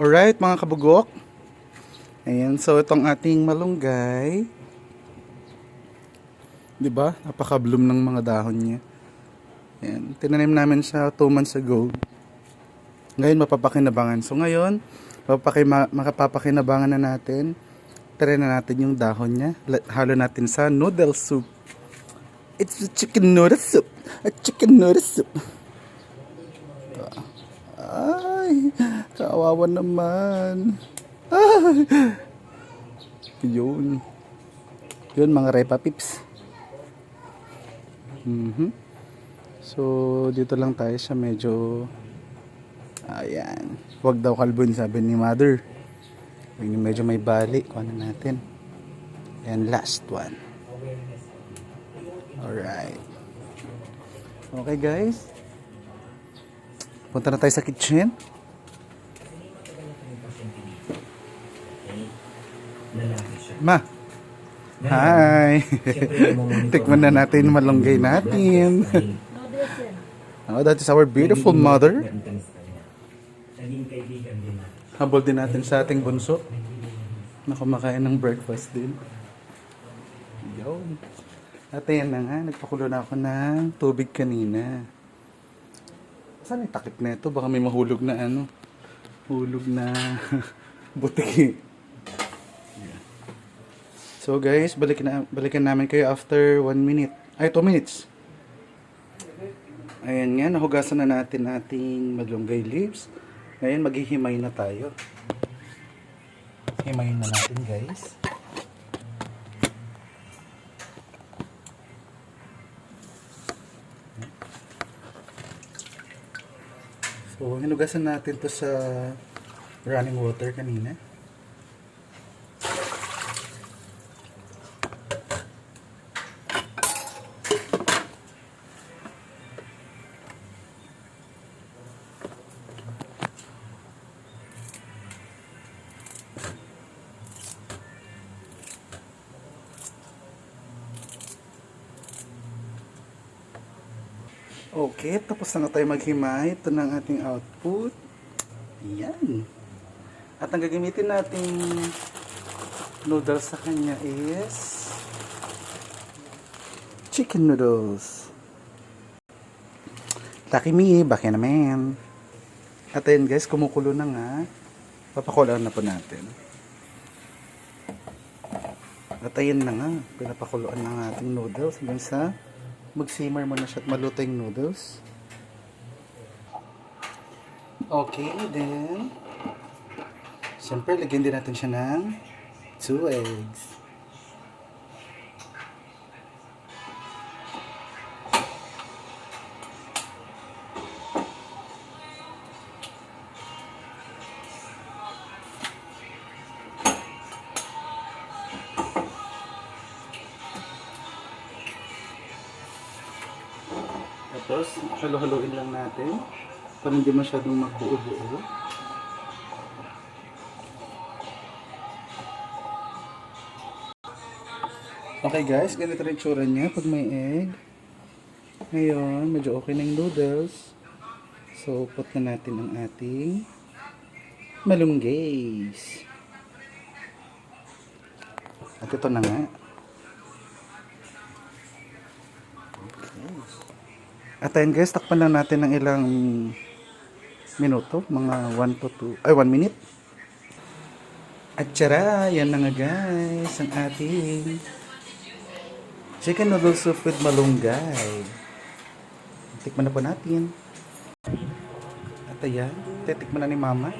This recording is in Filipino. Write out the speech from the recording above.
Alright, mga kabugok. Ayan, so itong ating malunggay. 'Di ba? Napaka-bloom ng mga dahon niya. Ayan, tinanim namin siya 2 months ago. Ngayon mapapakinabangan. So ngayon, mapapaki makapapakinabangan na natin. Try na natin yung dahon niya. Halo natin sa noodle soup. It's a chicken noodle soup. A chicken noodle soup. Ay, kawawa naman. Ay. Yun. Yun mga repa pips. Mhm. So, dito lang tayo sa medyo Ayan. Huwag daw kalbon sabi ni mother. Yung medyo may bali. Kuha na natin. And last one. Alright. Okay guys. Punta na tayo sa kitchen. Ma. Hi. Tikman na natin yung malunggay natin. oh, that is our beautiful mother. Habol din natin sa ating bunso na kumakain ng breakfast din. Yun. At ayan na nga, nagpakulo na ako ng tubig kanina. Saan yung takip na ito? Baka may mahulog na ano. Hulog na butiki. So guys, balikan, na, balikan namin kayo after 1 minute. Ay, 2 minutes. Ayan nga, nahugasan na natin ating malunggay leaves. Ngayon, maghihimay na tayo. Himayin na natin, guys. So, hinugasan natin to sa running water kanina. Okay, tapos na nga tayo maghimay. Ito na ang ating output. Ayan. At ang gagamitin nating noodles sa kanya is chicken noodles. Lucky me, baka naman. At ayun guys, kumukulo na nga. Papakulaan na po natin. At ayun na nga, pinapakuluan na ang ating noodles hanggang sa mag-simmer muna siya at maluto noodles. Okay, then, siyempre, lagyan din natin siya ng 2 eggs. Tapos, halo-haloin lang natin para hindi masyadong magbuo-buo. Okay guys, ganito rin tsura niya pag may egg. Ngayon, medyo okay na yung noodles. So, put na natin ang ating malunggays. At ito na nga. At ayun guys, takpan lang natin ng ilang minuto, mga 1 to 2, ay 1 minute. At tara, yan na nga guys, ang ating chicken noodle soup with malunggay. Tikman na po natin. At ayan, titikman na ni mama.